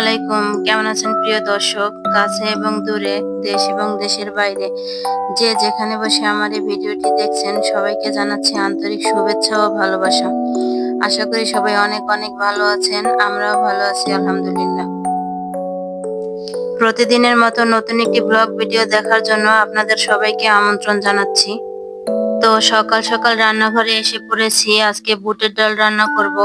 আলাইকুম। কেমন আছেন প্রিয় দর্শক? কাছে এবং দূরে, দেশ এবং দেশের বাইরে। যে যেখানে বসে আমার এই ভিডিওটি দেখছেন, সবাইকে জানাচ্ছি আন্তরিক শুভেচ্ছা ও ভালোবাসা। আশা করি সবাই অনেক অনেক ভালো আছেন, আমরাও ভালো আছি, আলহামদুলিল্লাহ। প্রতিদিনের মতো নতুন একটি ব্লগ ভিডিও দেখার জন্য আপনাদের সবাইকে আমন্ত্রণ জানাচ্ছি। তো সকাল সকাল রান্নাঘরে এসে পড়েছি। আজকে বুটের ডাল রান্না করব।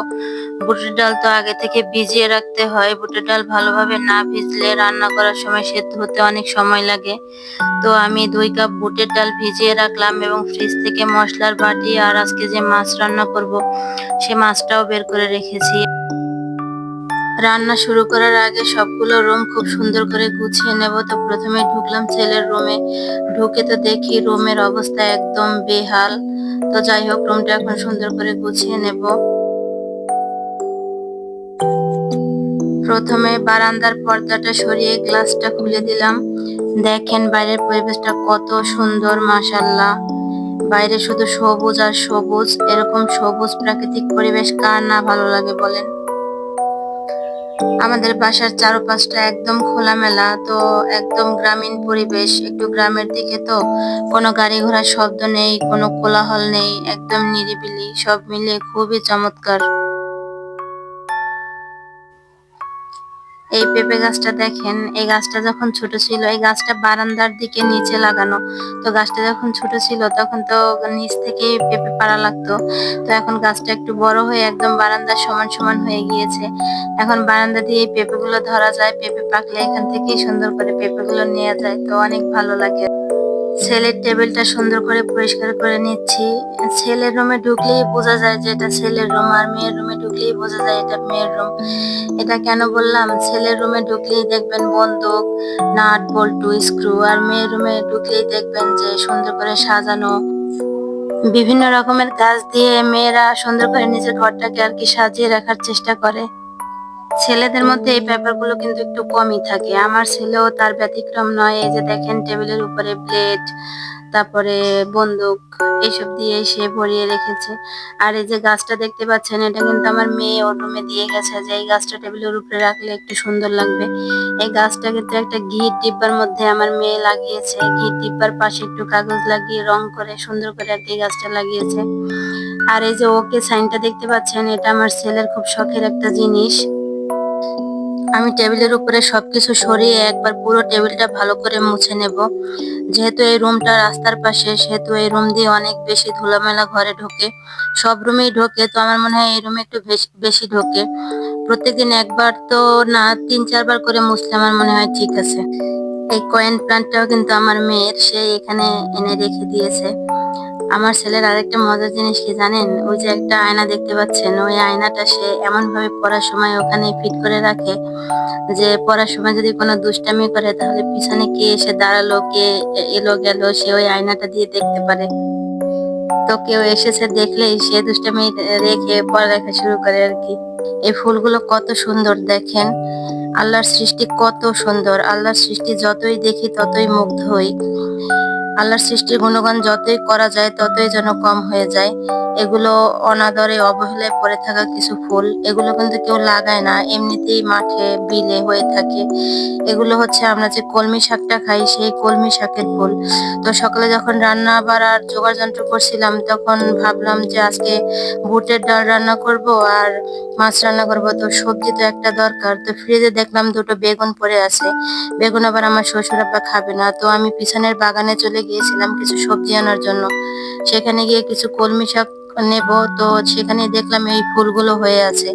বুটের ডাল তো আগে থেকে ভিজিয়ে রাখতে হয়। বুটের ডাল ভালোভাবে না ভিজলে রান্না করার সময় সেদ্ধ হতে অনেক সময় লাগে। তো আমি দুই কাপ বুটের ডাল ভিজিয়ে রাখলাম এবং ফ্রিজ থেকে মশলার বাটি আর আজকে যে মাছ রান্না করব, সে মাছটাও বের করে রেখেছি। রান্না শুরু করার আগে সবগুলো রুম খুব সুন্দর করে গুছিয়ে নেব। তো প্রথমে ঢুকলাম ছেলের রুমে। ঢুকে তো দেখি রুমের অবস্থা একদম বেহাল। তো যাই হোক, রুমটা এখন সুন্দর করে গুছিয়ে নেব। প্রথমে বারান্দার পর্দাটা সরিয়ে গ্লাসটা খুলে দিলাম। দেখেন বাইরের পরিবেশটা কত সুন্দর মাশাল্লাহ বাইরে শুধু সবুজ আর সবুজ। এরকম সবুজ প্রাকৃতিক পরিবেশ কার না ভালো লাগে বলেন। আমাদের বাসার চারপাশটা একদম খোলামেলা, তো একদম গ্রামীণ পরিবেশ, একটু গ্রামের দিকে তো কোনো গাড়ি ঘোড়ার শব্দ নেই, কোনো কোলাহল নেই, একদম নিরিবিলি, সব মিলিয়ে খুবই চমৎকার। এই পেঁপে গাছটা দেখেন, এই গাছটা যখন ছোট ছিল, এই গাছটা বারান্দার দিকে নিচে লাগানো। তো গাছটা যখন ছোট ছিল, তখন তো নিচ থেকে পেঁপে পাড়া লাগতো। তো এখন গাছটা একটু বড় হয়ে একদম বারান্দার সমান সমান হয়ে গিয়েছে। এখন বারান্দা দিয়ে পেঁপেগুলো ধরা যায়, পেঁপে পাকলে এখান থেকেই সুন্দর করে পেঁপেগুলো নিয়ে যায়। তো অনেক ভালো লাগে। ছেলের টেবিলটা সুন্দর করে পরিষ্কার করে নিচ্ছি। ছেলের রুমে ঢুকলেই বোঝা যায় যে এটা ছেলের রুম আর মেয়ের রুমে ঢুকলেই বোঝা যায় এটা মেয়ের রুম এটা কেন বললাম? ছেলের রুমে ঢুকলেই দেখবেন বন্দুক, নাট, বল্টু, স্ক্রু, আর মেয়ের রুমে ঢুকলেই দেখবেন যে সুন্দর করে সাজানো। বিভিন্ন রকমের কাজ দিয়ে মেয়েরা সুন্দর করে নিজের ঘরটাকে আর কি সাজিয়ে রাখার চেষ্টা করে। ছেলেদের মধ্যে এই ব্যাপারগুলো কিন্তু একটু কমই থাকে। আমার ছেলেও তার ব্যতিক্রম নয়, এই যে দেখেন টেবিলের উপরে প্লেট, তারপরে বন্দুক, এইসব দিয়ে সে ভরিয়ে রেখেছে। আর এই যে গাছটা দেখতে পাচ্ছেন, এটা কিন্তু আমার মেয়ে ওর রুমে দিয়ে গেছে যে এই গাছটা টেবিলের উপরে রাখলে একটু সুন্দর লাগবে। এই গাছটা কিন্তু একটা ঘির ডিব্বার মধ্যে আমার মেয়ে লাগিয়েছে। ঘির ডিব্বার পাশে একটু কাগজ লাগিয়ে, রং করে, সুন্দর করে আর এই গাছটা লাগিয়েছে। আর এই যে ওকে সাইনটা দেখতে পাচ্ছেন, এটা আমার ছেলের খুব শখের একটা জিনিস। আমি টেবিলের উপরে সবকিছু সরিয়ে একবার পুরো টেবিলটা ভালো করে মুছে নেব। যেহেতু এই রুমটা রাস্তার পাশে, সেহেতু এই রুম দিয়ে অনেক বেশি ধুলামেলা ঘরে ঢোকে। সব রুমেই ঢোকে, তো আমার মনে হয় এই রুমে একটু বেশ- ঢোকে। প্রত্যেকদিন একবার তো না, তিন চারবার করে মুছলে আমার মনে হয় ঠিক আছে। এই কয়েন প্লান্টটাও কিন্তু আমার মেয়ের, সে এখানে এনে রেখে দিয়েছে। আমার ছেলের আরেকটা মজার জিনিস কি জানেন? ওই যে একটা আয়না দেখতে পাচ্ছেন, ওই আয়নাটা সে এমন ভাবে পড়ার সময় ওখানে ফিট করে রাখে যে পড়ার সময় যদি কোনো দুষ্টামি করে, তাহলে পিছনে কে এসে দাঁড়াল, কে এলো, গেল, সে ওই আয়নাটা দিয়ে দেখতে পারে। তো কেউ এসেছে দেখলেই সে দুষ্টামি রেখে পড়া পড়ালেখা শুরু করে আর কি। এই ফুলগুলো কত সুন্দর দেখেন। আল্লাহর সৃষ্টি কত সুন্দর। আল্লাহর সৃষ্টি যতই দেখি ততই মুগ্ধ হই। আল্লাহর সৃষ্টির গুণগান যতই করা যায়, ততই যেন কম হয়ে যায়। এগুলো অনাদরে অবহেলায় পড়ে থাকা কিছু ফুল, এগুলো কিন্তু কেউ লাগায় না। এমনিতেই মাঠে বিলে হয়ে থাকে। এগুলো হচ্ছে আমরা যে কলমি শাকটা খাই, সেই কলমি শাকের ফুল। তো সকালে যখন রান্না বাড়ার জোগাড় যন্ত্র করছিলাম, তখন ভাবলাম যে আজকে বুটের ডাল রান্না করব আর মাছ রান্না করব। তো সবজি তো একটা দরকার। তো ফ্রিজে দেখলাম দুটো বেগুন পড়ে আছে। বেগুন আবার আমার শ্বশুর আব্বা খাবে না। তো আমি পিছনের বাগানে চলে গিয়েছিলাম কিছু সবজি আনার জন্য। সেখানে গিয়ে কিছু কলমি শাক নেব। তো সেখানে দেখলাম এই ফুলগুলো হয়ে আছে।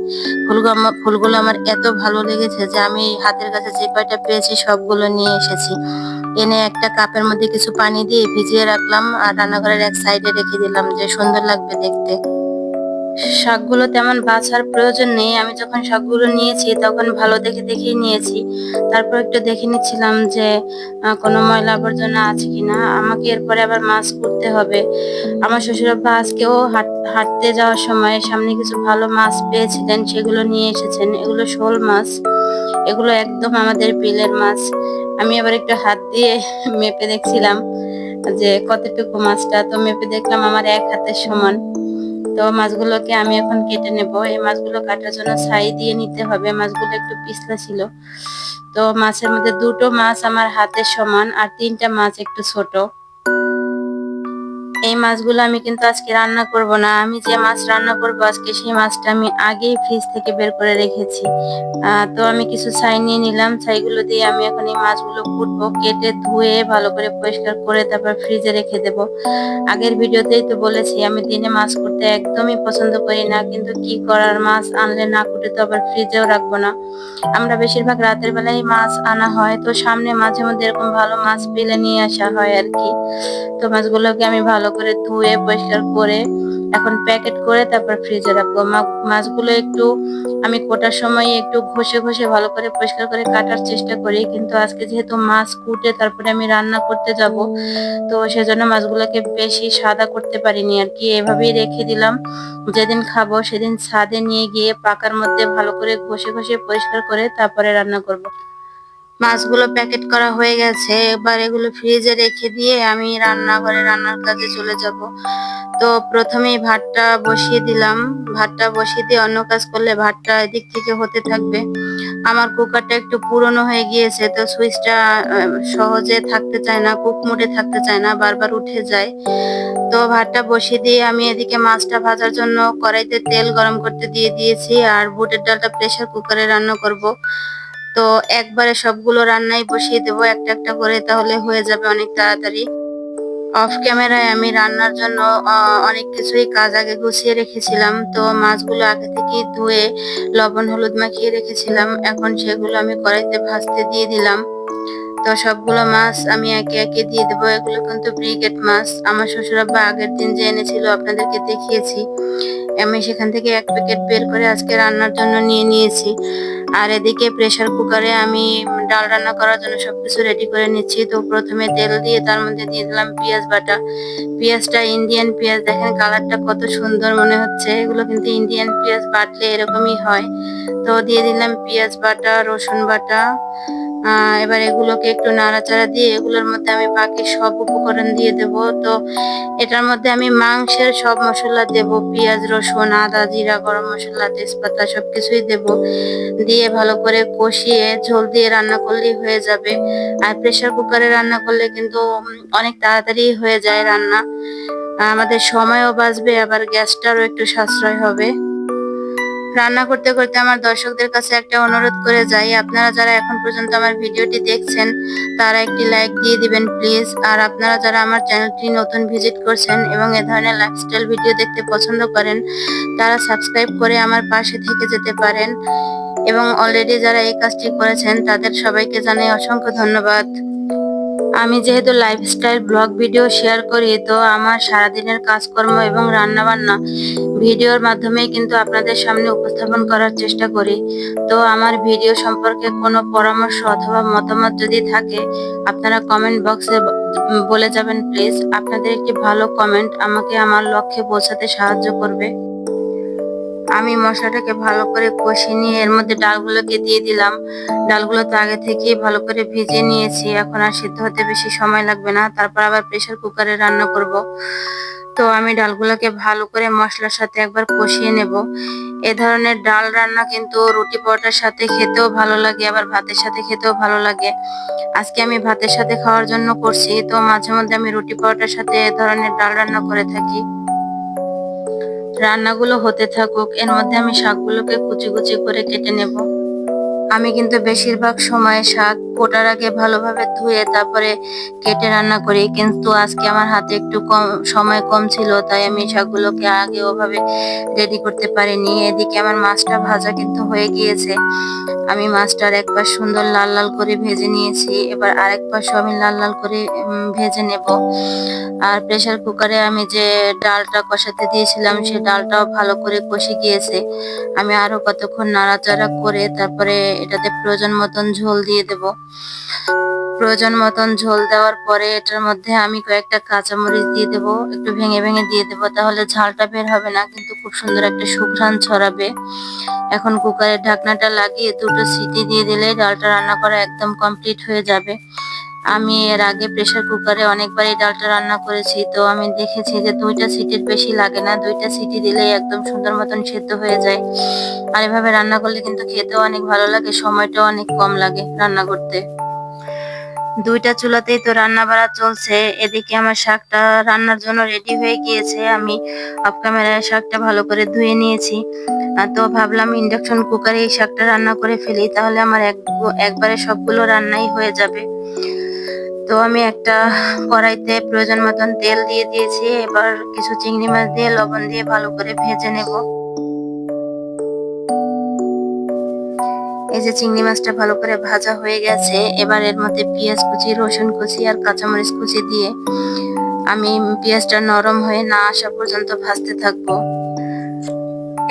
ফুলগুলো আমার ফুলগুলো আমার এত ভালো লেগেছে যে আমি হাতের কাছে যে কয়টা পেয়েছি সবগুলো নিয়ে এসেছি। এনে একটা কাপের মধ্যে কিছু পানি দিয়ে ভিজিয়ে রাখলাম আর রান্নাঘরের এক সাইডে রেখে দিলাম যে সুন্দর লাগবে দেখতে। শাকগুলো তেমন বাছার প্রয়োজন নেই। আমি যখন শাকগুলো নিয়েছি, তখন ভালো দেখে দেখেই নিয়েছি। তারপর একটু দেখে নিচ্ছিলাম যে কোনো ময়লা আবর্জনা আছে কিনা। আমাকে এরপরে আবার মাছ করতে হবে। আমার শ্বশুরাব্বা আজকেও হাঁট- হাঁটতে যাওয়ার সময় সামনে কিছু ভালো মাছ পেয়েছিলেন। সেগুলো নিয়ে এসেছেন। এগুলো শোল মাছ। এগুলো একদম আমাদের বিলের মাছ। আমি আবার একটু হাত দিয়ে মেপে দেখছিলাম যে, কতটুকু মাছটা। তো মেপে দেখলাম আমার এক হাতের সমান। তো মাছগুলোকে আমি এখন কেটে নেব। এই মাছগুলো কাটার জন্য ছাই দিয়ে নিতে হবে। মাছগুলো একটু পিছলা ছিল। তো মাছের মধ্যে দুটো মাছ আমার হাতের সমান আর তিনটা মাছ একটু ছোট। এই মাছগুলো আমি কিন্তু আজকে রান্না করব না। আমি যে মাছ রান্না করব আজকে, সেই মাছটা আমি আগেই ফ্রিজ থেকে বের করে রেখেছি। তো আমি কিছু ছাই নিয়ে নিলাম। ছাইগুলো দিয়ে আমি এখন এই মাছগুলো কুটবো, কেটে ধুয়ে ভালো করে পরিষ্কার করে তারপর ফ্রিজে রেখে দেব। আগের ভিডিওতেই তো বলেছি, আমি দিনে মাছ করতে একদমই পছন্দ করি না। কিন্তু কি করার, মাছ আনলে না কুটে তো আবার ফ্রিজেও রাখব না। আমরা বেশিরভাগ রাতের বেলায় মাছ আনা হয়। তো সামনে মাঝে মধ্যে এরকম ভালো মাছ পেলে নিয়ে আসা হয় আর কি। তো মাছগুলোকে আমি ভালো করে ধুয়ে, পরিষ্কার করে এখন প্যাকেট করে তারপর ফ্রিজে রাখব। মাছগুলো একটু আমি কোটার সময় একটু ঘষে ঘষে ভালো করে পরিষ্কার করে কাটার চেষ্টা করি। কিন্তু আজকে যেহেতু মাছ কুটে, তারপরে আমি রান্না করতে যাব, তো সেজন্য মাছগুলোকে বেশি সাদা করতে পারিনি আর কি। এভাবেই রেখে দিলাম। যেদিন খাব সেদিন ছাদে নিয়ে গিয়ে পাকার মধ্যে ভালো করে ঘষে ঘষে পরিষ্কার করে তারপরে রান্না করব। মাছগুলো প্যাকেট করা হয়ে গেছে। এবার এগুলো ফ্রিজে রেখে দিয়ে আমি রান্নাঘরে রান্নার কাজে চলে যাব। তো প্রথমেই ভাতটা বসিয়ে দিলাম। ভাতটা বসিয়ে দিয়ে অন্য কাজ করলে ভাতটা এদিক থেকে হতে থাকবে। আমার কুকারটা একটু পুরনো হয়ে গিয়েছে, তো সুইচটা সহজে থাকতে চায় না, কুক মোডে থাকতে চায় না, বারবার উঠে যায়। তো ভাতটা বসিয়ে দিয়ে আমি এদিকে মাছটা ভাজার জন্য কড়াইতে তেল গরম করতে দিয়ে দিয়েছি, আর বুটের ডালটা প্রেসার কুকারে রান্না করব। তো একবারে সবগুলো রান্নাই বসিয়ে দেবো, একটা একটা করে, তাহলে হয়ে যাবে অনেক তাড়াতাড়ি। অফ ক্যামেরায় আমি রান্নার জন্য অনেক কিছুই কাজ আগে গুছিয়ে রেখেছিলাম। তো মাছগুলো আগে থেকে ধুয়ে লবণ, হলুদ মাখিয়ে রেখেছিলাম। এখন সেগুলো আমি কড়াইতে ভাজতে দিয়ে দিলাম। তো সবগুলো মাছ আমি একে একে দিয়ে দেবো। এগুলো কিন্তু ব্রিগেড মাছ। আমার শ্বশুরাব্বা আগের দিন যে এনেছিল আপনাদেরকে দেখিয়েছি। আমি সেখান থেকে এক প্যাকেট বের করে আজকে রান্নার জন্য নিয়ে নিয়েছি। আর এদিকে প্রেশার কুকারে আমি ডাল রান্না করার জন্য সবকিছু রেডি করে নিচ্ছি। তো প্রথমে তেল দিয়ে তার মধ্যে দিয়ে দিলাম পেঁয়াজ বাটা। পেঁয়াজটা ইন্ডিয়ান পেঁয়াজ, দেখেন কালারটা কত সুন্দর মনে হচ্ছে। এগুলো কিন্তু ইন্ডিয়ান পেঁয়াজ বাটলে এরকমই হয়। তো দিয়ে দিলাম পেঁয়াজ বাটা, রসুন বাটা। এবার এগুলোকে একটু নাড়াচাড়া দিয়ে এগুলোর মধ্যে আমি বাকি সব উপকরণ দিয়ে দেব। তো এটার মধ্যে আমি মাংসের সব মশলা দেব, পেঁয়াজ, রসুন, আদা, জিরা, গরম মশলা, তেজপাতা সবকিছুই দেব। দিয়ে ভালো করে কষিয়ে ঝোল দিয়ে রান্না করলেই হয়ে যাবে। আর প্রেসার কুকারে রান্না করলে কিন্তু অনেক তাড়াতাড়ি হয়ে যায় রান্না। আমাদের সময়ও বাঁচবে, আবার গ্যাসটারও একটু সাশ্রয় হবে। রান্না করতে করতে আমার দর্শকদের কাছে একটা অনুরোধ করে যাই। আপনারা যারা এখন পর্যন্ত আমার ভিডিওটি দেখছেন, তারা একটি লাইক দিয়ে দিবেন প্লিজ আর আপনারা যারা আমার চ্যানেলটি নতুন ভিজিট করছেন এবং এ ধরনের লাইফস্টাইল ভিডিও দেখতে পছন্দ করেন, তারা সাবস্ক্রাইব করে আমার পাশে থেকে যেতে পারেন। এবং অলরেডি যারা এই কাজটি করেছেন, তাদের সবাইকে জানাই অসংখ্য ধন্যবাদ। আমি যেহেতু লাইফস্টাইল ব্লগ ভিডিও শেয়ার করি, তো আমার সারাদিনের কাজকর্ম এবং রান্না বান্না ভিডিওর মাধ্যমেই কিন্তু আপনাদের সামনে উপস্থাপন করার চেষ্টা করি। তো আমার ভিডিও সম্পর্কে কোনো পরামর্শ অথবা মতামত যদি থাকে, আপনারা কমেন্ট বক্সে বলে যাবেন প্লিজ আপনাদের একটি ভালো কমেন্ট আমাকে আমার লক্ষ্যে পৌঁছাতে সাহায্য করবে। আমি মশলাটাকে ভালো করে কষিয়ে নিয়ে এর মধ্যে ডালগুলোকে দিয়ে দিলাম। ডালগুলো তো আগে থেকেই ভালো করে ভিজিয়ে নিয়েছি। এখন আর সিদ্ধ হতে বেশি সময় লাগবে না। তারপর আবার প্রেসার কুকারে রান্না করব। তো আমি ডালগুলোকে ভালো করে মশলার সাথে একবার কষিয়ে নেব। এ ধরনের ডাল রান্না কিন্তু রুটি পরোটার সাথে খেতেও ভালো লাগে, আবার ভাতের সাথে খেতেও ভালো লাগে। আজকে আমি ভাতের সাথে খাওয়ার জন্য করছি। তো মাঝে মধ্যে আমি রুটি পরোটার সাথে এ ধরনের ডাল রান্না করে থাকি। রান্নাগুলো হতে থাকুক, এর মধ্যে আমি শাকগুলোকে কুচি কুচি করে কেটে নেব। আমি কিন্তু বেশিরভাগ সময় শাক কোটার আগে ভালোভাবে ধুয়ে তারপরে কেটে রান্না করি। কিন্তু আজকে আমার হাতে একটু কম, সময় কম ছিল, তাই আমি শাকগুলোকে আগে ওভাবে রেডি করতে পারিনি। এদিকে আমার মাছটা ভাজা কিন্তু হয়ে গিয়েছে। আমি মাছটার এক পাশ সুন্দর লাল লাল করে ভেজে নিয়েছি। এবার আরেক পাশও আমি লাল লাল করে ভেজে নেব। আর প্রেসার কুকারে আমি যে ডালটা কষাতে দিয়েছিলাম, সে ডালটাও ভালো করে কষে গিয়েছে। আমি আরও কতক্ষণ নাড়াচাড়া করে তারপরে এটাতে প্রয়োজন মতন ঝোল দিয়ে দেব। প্রয়োজন মতন ঝোল দেওয়ার পরে এটার মধ্যে আমি কয়েকটা কাঁচামরিচ দিয়ে দেব, একটু ভেঙে ভেঙে দিয়ে দেব, তাহলে ঝালটা বের হবে না, কিন্তু খুব সুন্দর একটা সুঘ্রাণ ছড়াবে। এখন কুকারের ঢাকনাটা লাগিয়ে দুটো সিটি দিয়ে দিলে ডালটা রান্না করা একদম কমপ্লিট হয়ে যাবে। আমি এর আগে প্রেশার কুকারে অনেকবার এই ডালটা রান্না করেছি, তো আমি দেখেছি যে দুইটা সিটির বেশি লাগে না। দুইটা সিটি দিলেই একদম সুন্দর মতন সেদ্ধ হয়ে যায়। আর এভাবে রান্না করলে কিন্তু খেতেও অনেক ভালো লাগে, সময়টাও অনেক কম লাগে রান্না করতে। দুইটা চুলাতেই তো রান্না বাড়া চলছে। এদিকে আমার শাকটা রান্নার জন্য রেডি হয়ে গিয়েছে। আমি অফ ক্যামেরায় শাকটা ভালো করে ধুয়ে নিয়েছি। তো ভাবলাম ইন্ডাকশন কুকারে এই শাকটা রান্না করে ফেলি, তাহলে আমার এক, একবারে সবগুলো রান্নাই হয়ে যাবে। তো আমি একটা কড়াইতে প্রয়োজন মতন তেল দিয়ে দিয়েছি। এবার কিছু চিংড়ি মাছ দিয়ে লবণ দিয়ে ভালো করে ভেজে নেব। এই যে চিংড়ি মাছটা ভালো করে ভাজা হয়ে গেছে, এবার এর মধ্যে পেঁয়াজ কুচি, রসুন কুচি আর কাঁচামরিচ কুচি দিয়ে আমি পেঁয়াজটা নরম হয়ে না আসা পর্যন্ত ভাজতে থাকব।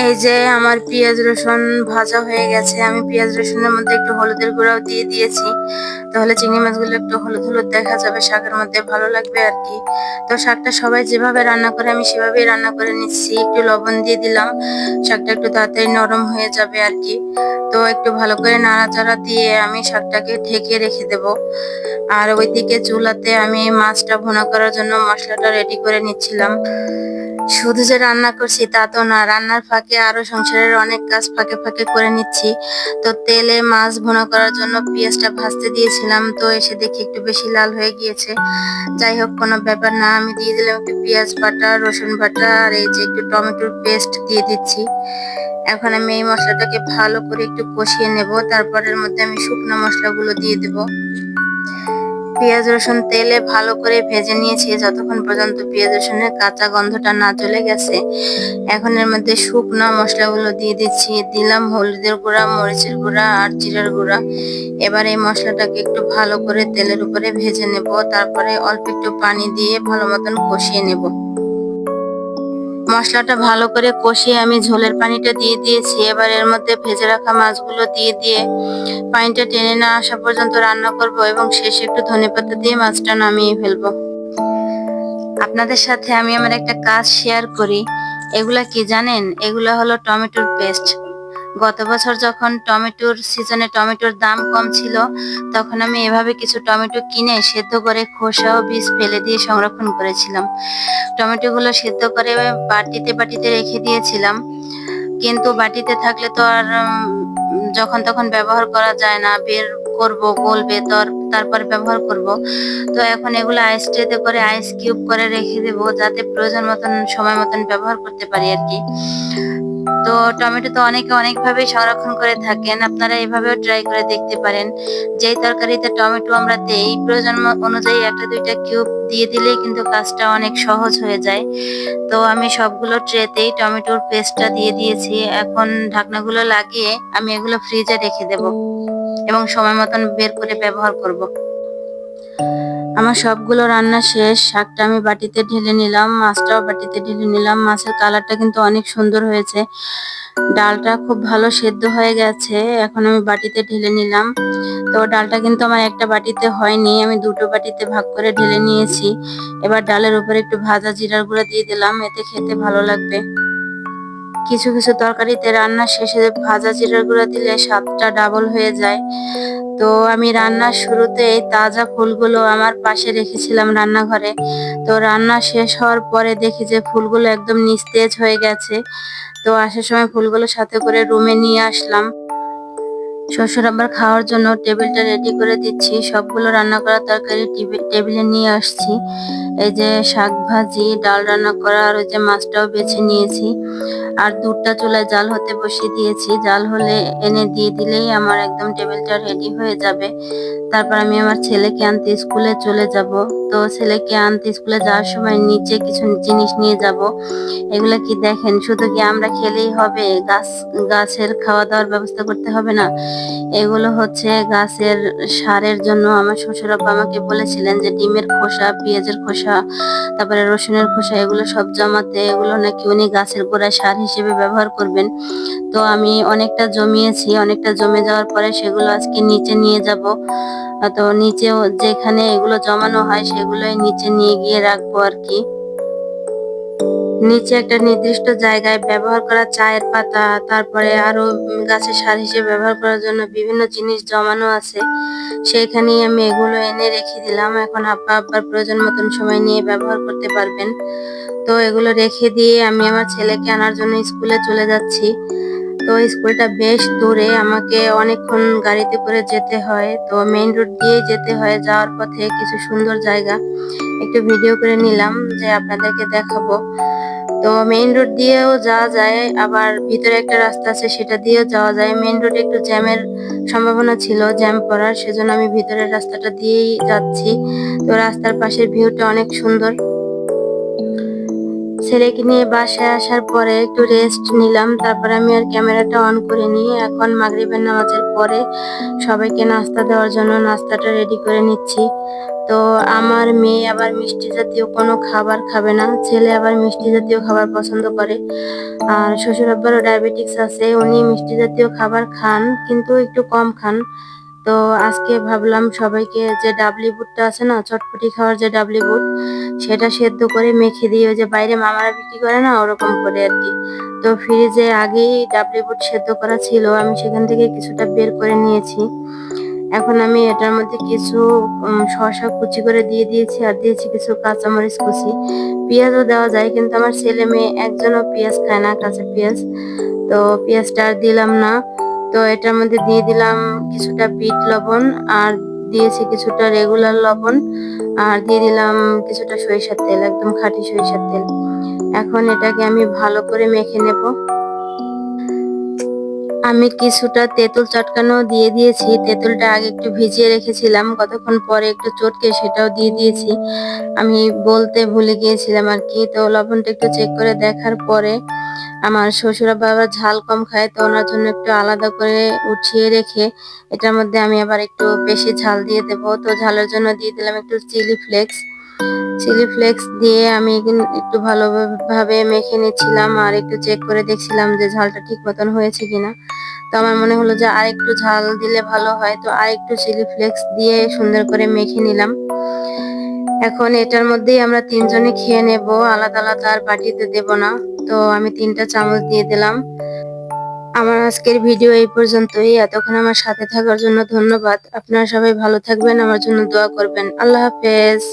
এই যে আমার পেঁয়াজ রসুন ভাজা হয়ে গেছে। আমি পেঁয়াজ রসুনের মধ্যে একটু হলুদের গুঁড়াও দিয়ে দিয়েছি। তাহলে চিংড়ি মাছগুলো একটু হলুদ হলুদ দেখা যাবে, শাকের মধ্যে ভালো লাগবে আর কি। তো শাকটা সবাই যেভাবে রান্না করে, আমি সেভাবেই রান্না করে নিচ্ছি। একটু লবণ দিয়ে দিলাম, শাকটা একটু তাড়াতাড়ি নরম হয়ে যাবে আর কি। তো একটু ভালো করে নাড়াচাড়া দিয়ে আমি শাকটাকে ঢেকে রেখে দেব। আর ওইদিকে চুলাতে আমি মাছটা ভুনা করার জন্য মশলাটা রেডি করে নিচ্ছিলাম। শুধু যে রান্না করছি তা তো না, রান্নার ফাঁকে আরও সংসারের অনেক কাজ ফাঁকে ফাঁকে করে নিচ্ছি। তো তেলে মাছ ভুনা করার জন্য পেঁয়াজটা ভাজতে দিয়েছিলাম, তো এসে দেখি একটু বেশি লাল হয়ে গিয়েছে। যাই হোক, কোনো ব্যাপার না, আমি দিয়ে দিলাম একটু পেঁয়াজ বাটা, রসুন বাটা, আর এই যে একটু টমেটোর পেস্ট দিয়ে দিচ্ছি। এখন আমি এই মশলাটাকে ভালো করে একটু কষিয়ে নেব, তারপরের মধ্যে আমি শুকনো মশলাগুলো দিয়ে দেব। পেঁয়াজ, রসুন তেলে ভালো করে ভেজে নিয়েছি, যতক্ষণ পর্যন্ত পেঁয়াজ, রসুনের কাঁচা গন্ধটা না চলে গেছে। এখন এর মধ্যে শুকনো মশলাগুলো দিয়ে দিচ্ছি। দিলাম হলুদের গুঁড়া, মরিচের গুঁড়া আর জিরার গুঁড়া। এবার এই মশলাটাকে একটু ভালো করে তেলের উপরে ভেজে নেব। তারপরে অল্প একটু পানি দিয়ে ভালো মতন কষিয়ে নেব। মশলাটা ভালো করে কষিয়ে আমি ঝোলের পানিটা দিয়ে দিয়েছি। এবার এর মধ্যে ভেজে রাখা মাছগুলো দিয়ে দিয়ে পানিটা টেনে না আসা পর্যন্ত রান্না করব এবং শেষে একটু ধনেপাতা দিয়ে মাছটা নামিয়ে ফেলব। আপনাদের সাথে আমি আমার একটা কাজ শেয়ার করি। এগুলা কি জানেন? এগুলা হলো টমেটোর পেস্ট গত বছর যখন টমেটোর সিজনে টমেটোর দাম কম ছিল, তখন আমি এভাবে কিছু টমেটো কিনে সেদ্ধ করে খোসা ও বীজ ফেলে দিয়ে সংরক্ষণ করেছিলাম। টমেটোগুলো সেদ্ধ করে বাটিতে বাটিতে রেখে দিয়েছিলাম। কিন্তু বাটিতে থাকলে তো আর যখন তখন ব্যবহার করা যায় না। বের করব গলবে তর- তারপর ব্যবহার করব। তো এখন এগুলো আইস ট্রেতে করে আইস কিউব করে রেখে দেবো, যাতে প্রয়োজন মতন, সময় মতন ব্যবহার করতে পারি আর কি। তো টমেটো তো অনেকে অনেক ভাবে সংরক্ষণ করে থাকেন। আপনারা এভাবেও ট্রাই করে দেখতে পারেন। যেই তরকারিতে টমেটো আমরা দেই, প্রয়োজন অনুযায়ী একটা দুইটা কিউব দিয়ে দিলেই কিন্তু কাজটা অনেক সহজ হয়ে যায়। তো আমি সবগুলো ট্রেতেই টমেটোর পেস্টটা দিয়ে দিয়েছি। এখন ঢাকনাগুলো লাগিয়ে আমি এগুলো ফ্রিজে রেখে দেব এবং সময় মতন বের করে ব্যবহার করব। আমার সবগুলো রান্না শেষ। শাকটা আমি বাটিতে ঢেলে নিলাম, মাছটাও বাটিতে ঢেলে নিলাম। মাছের কালারটা কিন্তু অনেক সুন্দর হয়েছে। ডালটা খুব ভালো সেদ্ধ হয়ে গেছে, এখন আমি বাটিতে ঢেলে নিলাম। তো ডালটা কিন্তু আমার একটা বাটিতে হয়নি, আমি দুটো বাটিতে ভাগ করে ঢেলে নিয়েছি। এবার ডালের উপরে একটু ভাজা জিরার গুঁড়া দিয়ে দিলাম, এতে খেতে ভালো লাগবে। কিছু কিছু তরকারিতে রান্না শেষে ভাজা জিরার গুঁড়া দিলে স্বাদটা ডাবল হয়ে যায়। তো আমি রান্নার শুরুতে এই তাজা ফুলগুলো আমার পাশে রেখেছিলাম রান্নাঘরে। তো রান্না শেষ হওয়ার পরে দেখি যে ফুলগুলো একদম নিস্তেজ হয়ে গেছে। তো আসার সময় ফুলগুলো সাথে করে রুমে নিয়ে আসলাম। শ্বশুর আবার খাওয়ার জন্য টেবিলটা রেডি করে দিচ্ছি। সবগুলো রান্না করা তরকারি টিবি- টেবিলে নিয়ে আসছি। এই যে শাক ভাজি, ডাল রান্না করা, আর ওই যে মাছটাও বেছে নিয়েছি। আর দুধটা চুলায় জাল হতে বসিয়ে দিয়েছি। জাল হলে এনে দিয়ে দিলেই আমার একদম টেবিলটা রেডি হয়ে যাবে। তারপর আমি আমার ছেলেকে আনতে স্কুলে চলে যাব। তো ছেলেকে আনতে স্কুলে যাওয়ার সময় নিচে কিছু জিনিস নিয়ে যাব। এগুলো কি দেখেন? শুধু কি আমরা খেলেই হবে? গাছ গাছের খাওয়া দাওয়ার ব্যবস্থা করতে হবে না? এগুলো হচ্ছে গাছের সারের জন্য আমার শ্বশুর আব্বা আমাকে বলেছিলেন যে ডিমের খোসা, পেঁয়াজের খোসা, তারপরে রসুনের খোসা, এগুলো সব জমাতে, এগুলো নাকি উনি গাছের গোড়ায় সার হিসেবে ব্যবহার করবেন। তো আমি অনেকটা জমিয়েছি, অনেকটা জমে যাওয়ার পরে সেগুলো আজকে নিচে নিয়ে যাব। তো নিচেও যেখানে এগুলো জমানো হয় সেগুলোই নিচে নিয়ে গিয়ে রাখব আর কি। নিচে একটা নির্দিষ্ট জায়গায় ব্যবহার করা চায়ের পাতা, তারপরে আরও গাছের সার হিসেবে ব্যবহার করার জন্য বিভিন্ন জিনিস জমানো আছে। সেইখানেই আমি এগুলো এনে রেখে দিলাম। এখন আব্বা আব্বার প্রয়োজন মতন সময় নিয়ে ব্যবহার করতে পারবেন। তো এগুলো রেখে দিয়ে আমি আমার ছেলেকে আনার জন্য স্কুলে চলে যাচ্ছি। তো স্কুলটা বেশ দূরে, আমাকে অনেকক্ষণ গাড়িতে করে যেতে হয়। তো মেইন রোড দিয়ে যেতে হয় যাওয়ার পথে কিছু সুন্দর জায়গা। একটু ভিডিও করে নিলাম যে আপনাদেরকে দেখাবো। তো মেইন রোড দিয়েও যাওয়া যায়, আবার ভিতরে একটা রাস্তা আছে, সেটা দিয়েও যাওয়া যায়। মেইন রোডে একটু জ্যামের সম্ভাবনা ছিল, জ্যাম পড়ার, সেজন্য আমি ভিতরের রাস্তাটা দিয়েই যাচ্ছি। তো রাস্তার পাশের ভিউটা অনেক সুন্দর। ছেলেকে নিয়ে বাসায় আসার পরে একটু রেস্ট নিলাম, তারপর আমি আর ক্যামেরাটা অন করে নিয়ে এখন মাগরিবের নামাজের পরে সবাইকে নাস্তা দেওয়ার জন্য নাস্তাটা রেডি করে নিচ্ছি। তো আমার মেয়ে আবার মিষ্টি জাতীয় কোনো খাবার খাবে না। ছেলে আবার মিষ্টি জাতীয় খাবার পছন্দ করে। আর শ্বশুর আব্বারও ডায়াবেটিক্স আছে, উনি মিষ্টি জাতীয় খাবার খান, কিন্তু একটু কম খান। তো আজকে ভাবলাম সবাইকে যে ডাবলি বুটটা আছে না, চটপটি খাওয়ার যে ডাবলি বুট, সেটা সেদ্ধ করে মেখে দিয়ে ওই যে বাইরে মামারা বিক্রি করে না, ওরকম করে আর কি। তো ফ্রিজে আগেই ডাবলি বুট সেদ্ধ করা ছিল, আমি সেখান থেকে কিছুটা বের করে নিয়েছি। এখন আমি এটার মধ্যে কিছু শসা কুচি করে দিয়ে দিয়েছি আর দিয়েছি কিছু কাঁচামরিচ কুচি। পেঁয়াজও দেওয়া যায়, কিন্তু আমার ছেলে মেয়ে একজনও পেঁয়াজ খায় না, কাঁচা পেঁয়াজ। তো পেঁয়াজটা আর দিলাম না। তো এটার মধ্যে দিয়ে দিলাম কিছুটা বিট লবণ আর দিয়েছি কিছুটা রেগুলার লবণ আর দিয়ে দিলাম কিছুটা সরিষার তেল, একদম খাঁটি সরিষার তেল। এখন এটাকে আমি ভালো করে মেখে নেব। আমি কিছুটা তেঁতুল চটকানো দিয়ে দিয়েছি। তেঁতুলটা আগে একটু ভিজিয়ে রেখেছিলাম, কতক্ষণ পরে একটু চটকে সেটাও দিয়ে দিয়েছি। আমি বলতে ভুলে গিয়েছিলাম আর কি, তো লবণটা একটু চেক করে দেখার পরে আমার শ্বশুরা বাবা ঝাল কম খায়, তো ওনার জন্য একটু আলাদা করে উঠিয়ে রেখে এটার মধ্যে আমি আবার একটু বেশি ঝাল দিয়ে দেবো। তো ঝালের জন্য দিয়ে দিলাম একটু চিলি ফ্লেক্স চিলি ফ্লেক্স দিয়ে আমি একটু ভালোভাবে মেখে নিচ্ছিলাম আর একটু চেক করে দেখছিলাম যে ঝালটা ঠিক মতন হয়েছে কিনা। তো আমার মনে হলো যে আর একটু ঝাল দিলে ভালো হয়, তো আর একটু চিলি ফ্লেক্স দিয়ে সুন্দর করে মেখে নিলাম। এখন এটার মধ্যেই আমরা তিনজনে খেয়ে নেব, আলাদা আলাদা আর বাটিতে দেব না। তো আমি তিনটা চামচ দিয়ে দিলাম। আমার আজকের ভিডিও এই পর্যন্তই। এতক্ষণ আমার সাথে থাকার জন্য ধন্যবাদ। আপনারা সবাই ভালো থাকবেন, আমার জন্য দোয়া করবেন। আল্লাহ হাফেজ।